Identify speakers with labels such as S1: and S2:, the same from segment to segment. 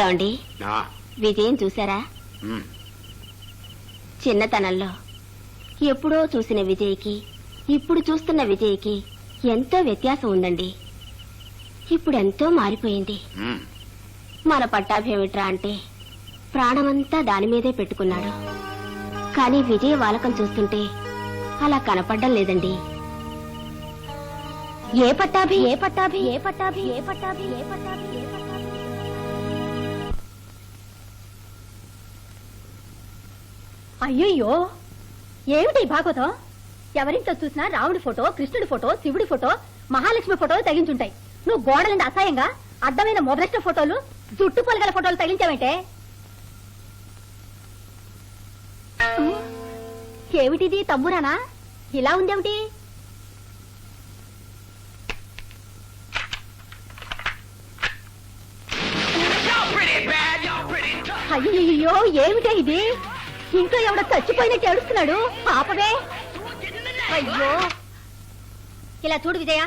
S1: ఏమండి?
S2: నా.
S1: విజయం చూసారా చిన్నతనంలో ఎప్పుడో చూసిన విజయ్కి ఇప్పుడు చూస్తున్న విజయ్కి ఎంతో వ్యత్యాసం ఉందండి. ఇప్పుడు ఎంతో మారిపోయింది. మన పట్టాభేమిట్రా అంటే ప్రాణమంతా దాని మీదే పెట్టుకున్నాడు. కానీ విజయ్ వాలకం చూస్తుంటే అలా కనపడ్డం లేదండి. ఏ పట్టాభి? ఏ పట్టాభి? ఏ పట్టాభి? ఏ పట్టాభి? ఏ పట్టాభి? ఏ పట్టాభి?
S3: అయ్యయ్యో! ఏమిటి భాగవతం? ఎవరింట్లో చూసినా రాముడి ఫోటో కృష్ణుడి ఫోటో శివుడి ఫోటో మహాలక్ష్మి ఫోటోలు తగిలించుంటాయి. నువ్వు గోడలండి అసహ్యంగా అడ్డమైన మొదలెట్ట ఫోటోలు జుట్టు పొలగల ఫోటోలు తగిలించావంటే? ఏమిటిది తమ్మురానా? ఇలా ఉందేమిటి? అయ్యో ఏమిటే ఇది? ఇంట్లో ఎవడో చచ్చిపోయినట్టు ఏడుస్తున్నాడు? పాపవే అయ్యో. ఇలా చూడు విజయ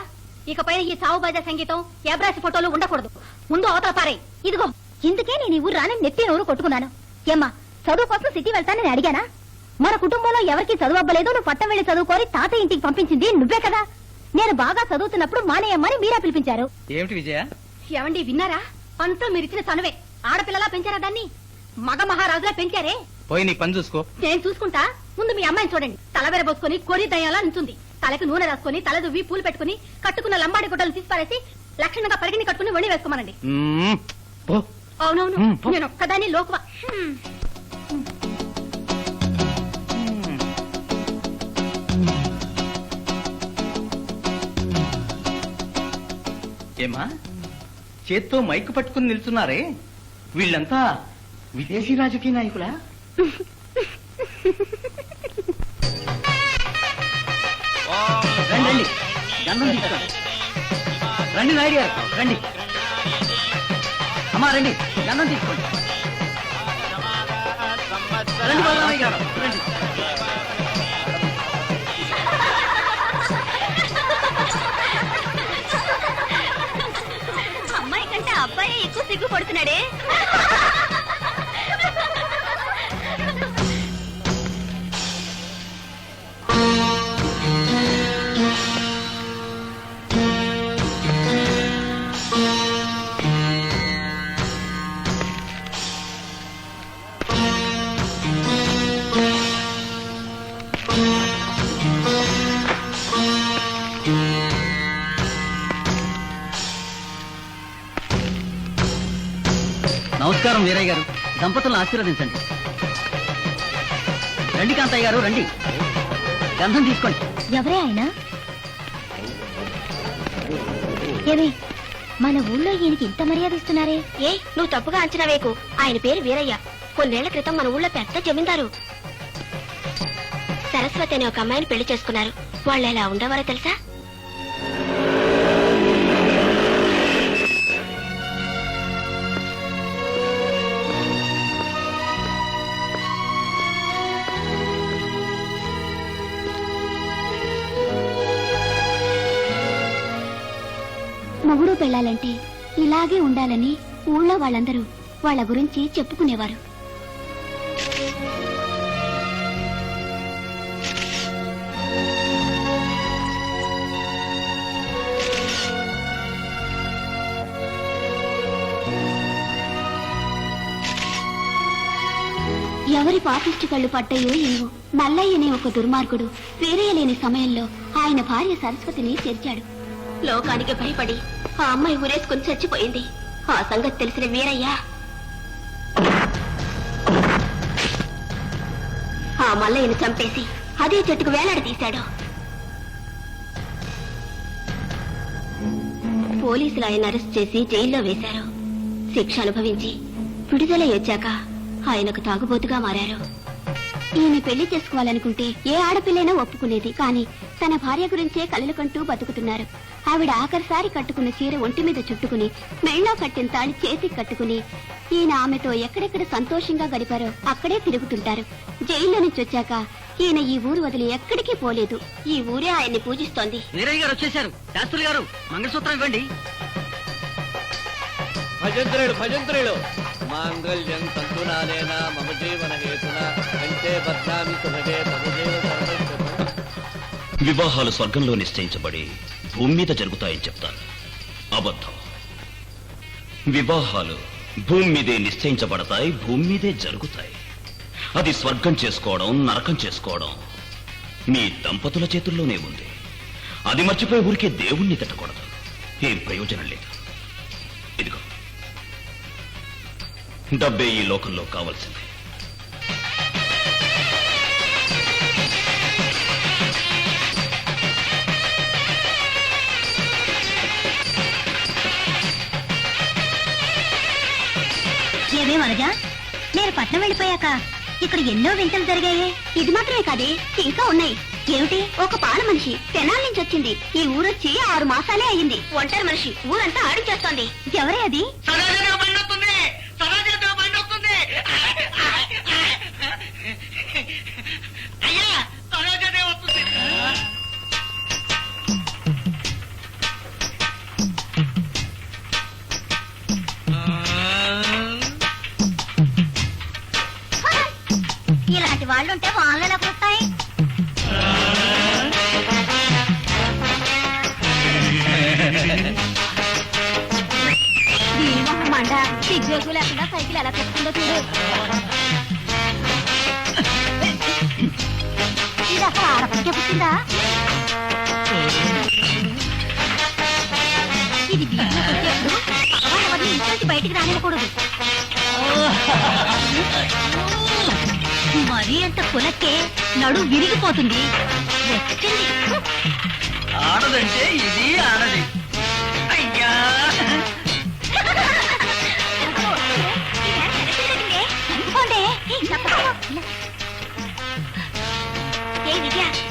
S3: ఇకపై ఈ సావు బాజా సంగీతం ఎబ్రాసి ఫోటోలు ఉండకూడదు. ముందు అవతల పారే ఇదిగో ఇందుకే నేను ఈ ఊరు రాని నెత్తి నూరు కొట్టుకున్నాను. ఏమ్మా చదువు కోసం సిటీ వెళ్తానని అడిగానా? మన కుటుంబంలో ఎవరికి చదువు అవ్వలేదు నువ్వు పట్టం వెళ్ళి చదువుకోరి తాత ఇంటికి పంపించింది నువ్వే కదా. నేను బాగా చదువుతున్నప్పుడు మానేయమ్మని మీరే పిలిపించారు.
S4: ఏమిటి విజయ?
S3: ఏమండి విన్నారా? అంతా మీరిచ్చిన చనువే ఆడపిల్లలా పెంచారా దాన్ని? మగ మహారాజులా పెంచారే?
S4: పోయి నీ పని చూసుకో.
S3: నేను చూసుకుంటా? ముందు మీ అమ్మాయిని చూడండి. తలబెర పోసుకొని కొరి దయ్యాలా నుంచుంది. తలకు నూనె రాసుకొని తల దువ్వి పూలు పెట్టుకుని కట్టుకున్న లంబాడి గుడ్డలు తీసి పారేసి లక్షణంగా పరిగిని కట్టుకుని వణి వేసుకోమనండి.
S4: మ్మ్. పో.
S3: అవునవును.
S4: పో.
S3: నేను ఒక్కదాన్ని లోకువా. హ్మ్.
S4: ఏమా? చేత్తో మైకు పట్టుకుని నిల్చున్నారే? వీళ్ళంతా విదేశీ రాజకీయ నాయకులా? రండి. రండి గంధం తీసుకోండి. రండి నాయుడు గారు రండి. అమ్మా రండి. గంధం తీసుకోండి. రండి బాలరామయ్య గారు రండి.
S1: అమ్మాయి కంటే అబ్బాయి ఎక్కువ సిగ్గు పడుతున్నాడే.
S4: నమస్కారం వీరయ్య గారు దంపతులను ఆశీర్వదించండి. రండి కాంతయ్య గారు రండి. గంధం తీసుకోండి.
S3: ఎవరే ఆయన? ఏమి మన ఊళ్ళో ఈయనకి ఇంత మర్యాద ఇస్తున్నారే?
S1: ఏ నువ్వు తప్పుగా అంచనా వేకు ఆయన పేరు వీరయ్య. కొన్నేళ్ళ క్రితం మన ఊళ్ళో పెద్ద జమీందారు. సరస్వతి అనే ఒక అమ్మాయిని పెళ్ళి చేసుకున్నారు. వాళ్ళు ఎలా ఉండేవారో తెలుసా?
S3: మొగుడు పెళ్ళాలంటే ఇలాగే ఉండాలని ఊళ్ళో వాళ్ళందరూ వాళ్ళ గురించి చెప్పుకునేవారు. ఎవరి పాపిష్టి కళ్ళు పట్టయో ఏమో మల్లయ్యనే ఒక దుర్మార్గుడు వేరేయలేని సమయంలో ఆయన భార్య సరస్వతిని చేర్చాడు.
S1: లోకానికి భయపడి ఆ అమ్మాయి ఊరేసుకుని చచ్చిపోయింది. ఆ సంగతి తెలిసిన వీరయ్య ఆ మల్లయ్యను చంపేసి అదే చెట్టుకు వేలాడి తీశాడు. పోలీసులు ఆయన అరెస్ట్ చేసి జైల్లో వేశారు. శిక్ష అనుభవించి విడుదలై వచ్చాక ఆయనకు తాగుబోతుగా మారారు. ఈయన పెళ్ళి చేసుకోవాలనుకుంటే ఏ ఆడపిల్లైనా ఒప్పుకునేది కానీ తన భార్య గురించే కలలు కంటూ బతుకుతున్నారు. ఆవిడ ఆఖరిసారి కట్టుకున్న చీర ఒంటి మీద చుట్టుకుని మెళ్ళో కట్టిన తాళి చేతికి కట్టుకుని ఈయన ఆమెతో ఎక్కడెక్కడ సంతోషంగా గడిపారో అక్కడే తిరుగుతుంటారు. జైల్లో నుంచి వచ్చాక ఈయన ఈ ఊరు వదిలి ఎక్కడికి పోలేదు. ఈ ఊరే ఆయన్ని పూజిస్తోంది.
S4: గారు వచ్చేశారు. శాస్త్రులు గారు మంగళసూత్రం ఇవ్వండి.
S5: భజంత్రులు భజంత్రులు. మాంగళ్యం తంతునానేన మమ జీవన హేతున కంటే బద్నామి భవదేవ సర్వశతం
S6: వివాహాలు స్వర్గంలో నిశ్చయించబడి భూమి మీద జరుగుతాయని చెప్తారు అబద్ధం. వివాహాలు భూమి మీదే నిశ్చయించబడతాయి భూమి మీదే జరుగుతాయి. అది స్వర్గం చేసుకోవడం నరకం చేసుకోవడం మీ దంపతుల చేతుల్లోనే ఉంది. అది మర్చిపోయి ఊరికే దేవుణ్ణి తిట్టకూడదు. ఏం ప్రయోజనం లేదు. డబ్బే ఈ లోకంలో కావాల్సింది.
S7: ఏమే నేను పట్నం వెళ్ళిపోయాక ఇక్కడ ఎన్నో వింతలు జరిగాయి.
S1: ఇది మాత్రమే కాదే ఇంకా ఉన్నాయి. ఏమిటి? ఒక పాల మనిషి తెనాల నుంచి వచ్చింది. ఈ ఊరొచ్చి ఆరు మాసాలే అయింది ఒంటరి మనిషి ఊరంతా ఆడించేస్తోంది
S7: ఎవరే అది?
S1: సిగ్గు లేకుండా సైకిల్ ఎలా పెట్టుకుందో చూడు.
S7: ఇది అసలు ఆడపడికే పుట్టిందా? ఇది వీధిలో కొట్టేప్పుడు బయటికి రానివ్వకూడదు. మరీ అంత కులకే నడు విరిగిపోతుంది.
S8: ఆడదంటే ఇది ఆడది.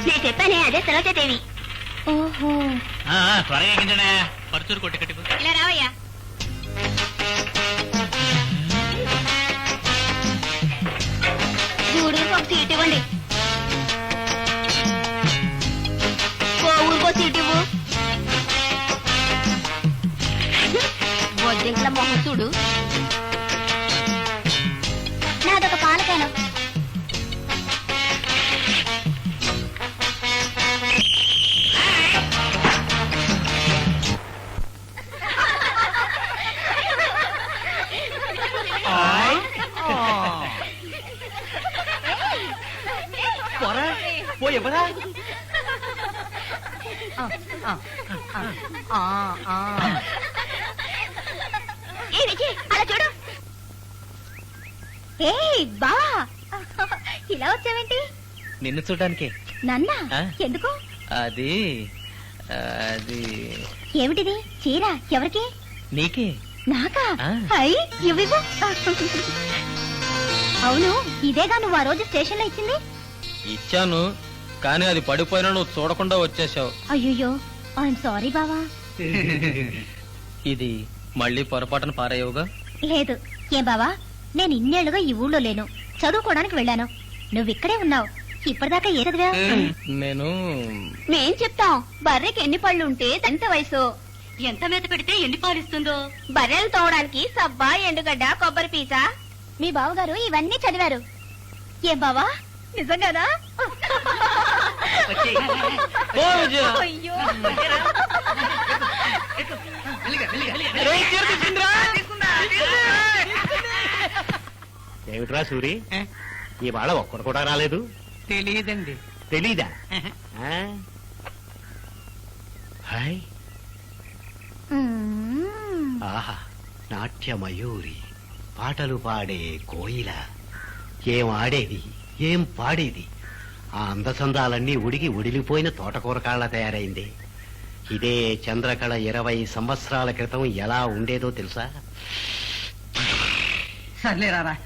S1: నేను చెప్పానే అదే సరోజదేవి
S7: ఓహో
S5: త్వరగా ఎక్కించండి పరుచూరు కొట్టి కట్టి
S1: ఇలా రావయ్యా. గూడూరుకు ఒక సీట్ ఇవ్వండి. ఏ విజయ్ అలా చూడు.
S7: ఏ బా. ఇలా వచ్చావేంటి?
S5: నిన్ను చూడడానికి.
S7: నన్నా?
S5: ఆ?
S7: ఎందుకు?
S5: అది అది.
S7: ఏమిటిది? చీర? ఎవరికి?
S5: నీకే.
S7: నాకా?
S5: ఆ.
S7: అయ్యి ఇవ్వివ్వు అవును ఇదేగా నువ్వు ఆ రోజు స్టేషన్లో ఇచ్చింది?
S5: ఇచ్చాను. కానీ అది పడిపోయినా నువ్వు చూడకుండా వచ్చేసావు.
S7: అయ్యో ఐఎమ్ సారీ బావా.
S5: ఇది మళ్ళీ పొరపాటున పారేయవుగా?
S7: లేదు. ఏం బావా నేను ఇన్నేళ్ళుగా ఈ ఊళ్ళో లేను. చదువుకోవడానికి వెళ్ళాను. నువ్వు ఇక్కడే ఉన్నావు. ఇప్పటిదాకా ఏ చదివా?
S5: నేను
S1: మేం చెప్తాం బర్రెకి ఎన్ని పళ్ళు ఉంటే ఎంత వయసు? ఎంత మీద పెడితే ఎన్ని పాలిస్తుందో? బర్రెలు తోవడానికి సబ్బా ఎండుగడ్డ కొబ్బరి పీచ
S7: మీ బావగారు ఇవన్నీ చదివారు. ఏం బావా నిజంగానా? అయ్యో.
S2: ఏమిట్రా సూరి? ఇవాళ ఒక్కడు కూడా రాలేదు.
S8: తెలియదండి
S2: తెలీదా? హాయ్. ఆహా నాట్య మయూరి పాటలు పాడే కోయిల. ఏం ఆడేది? ఏం పాడేది? ఆ అందచందాలన్నీ ఉడిగి ఉడిలిపోయిన తోటకూర కాళ్ళ తయారైంది. ఇదే చంద్రకళ ఇరవై సంవత్సరాల క్రితం ఎలా ఉండేదో తెలుసా?
S8: సర్లే రారా.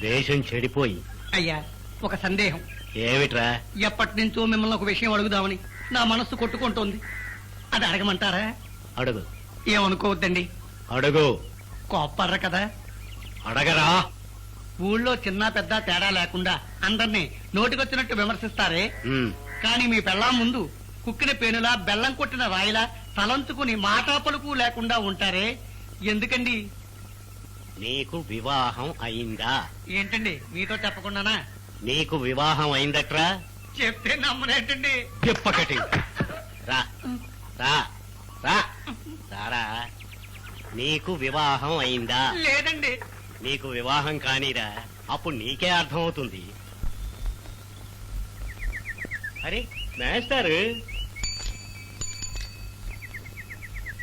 S2: దేశం చెడిపోయి.
S8: అయ్యా ఒక సందేహం.
S2: ఏమిట్రా?
S8: ఎప్పటి నుంచో మిమ్మల్ని ఒక విషయం అడుగుదామని నా మనస్సు కొట్టుకుంటోంది. అది అడగమంటారా?
S2: అడుగు.
S8: ఏమనుకోవద్దండి?
S2: అడుగు.
S8: కోప్పర్ర కదా.
S2: అడగరా.
S8: ఊళ్ళో చిన్న పెద్ద తేడా లేకుండా అందరినీ నోటికొచ్చినట్టు విమర్శిస్తారే. కానీ మీ పెళ్ళాం ముందు కుక్కిన పేనులా బెల్లం కొట్టిన రాయిలా తలంచుకుని మాటా పలుకు లేకుండా ఉంటారే. ఎందుకండి?
S2: నీకు వివాహం అయిందా?
S8: ఏంటండి? మీతో చెప్పకుండానా?
S2: నీకు వివాహం అయిందట్రా?
S8: చెప్తే నమ్మనేటండి.
S2: చెప్పకటి. రా. రా. రా. రారా నీకు వివాహం అయిందా?
S8: లేదండి.
S2: నీకు వివాహం కానీరా అప్పుడు నీకే అర్థమవుతుంది. అరే మేస్టారు.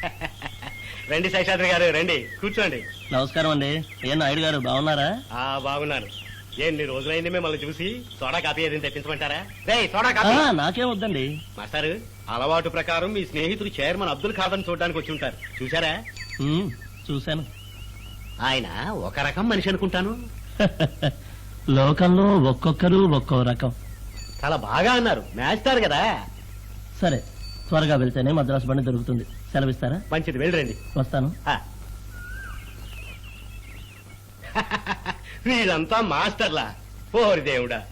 S2: రండి శేషాద్రి గారు రండి కూర్చోండి.
S5: నమస్కారం అండి. ఏ నాయుడు గారు బాగున్నారా?
S2: ఆ బాగున్నాను ఎన్ని రోజులైంది మిమ్మల్ని చూసి? సోడా కాపీ ఏదైనా తెప్పించమంటారా? రే సోడా కాపీ!
S5: నాకేం వద్దండి.
S2: మాస్టారు అలవాటు ప్రకారం మీ స్నేహితుడు చైర్మన్ అబ్దుల్ ఖాదర్ చూడడానికి వచ్చి ఉంటారు. చూసారా
S5: చూశాను.
S2: ఆయన ఒక రకం మనిషి అనుకుంటాను.
S5: లోకంలో ఒక్కొక్కరు ఒక్కో రకం.
S2: చాలా బాగా అన్నారు. మేస్తారు కదా.
S5: సరే త్వరగా వెళ్తేనే మద్రాసు బండి దొరుకుతుంది. సెలవిస్తారా?
S2: మంచిది వెళ్ళరండి
S5: వస్తాను.
S2: ఆ. వీళ్ళంతా మాస్టర్లా. ఓరి దేవుడా.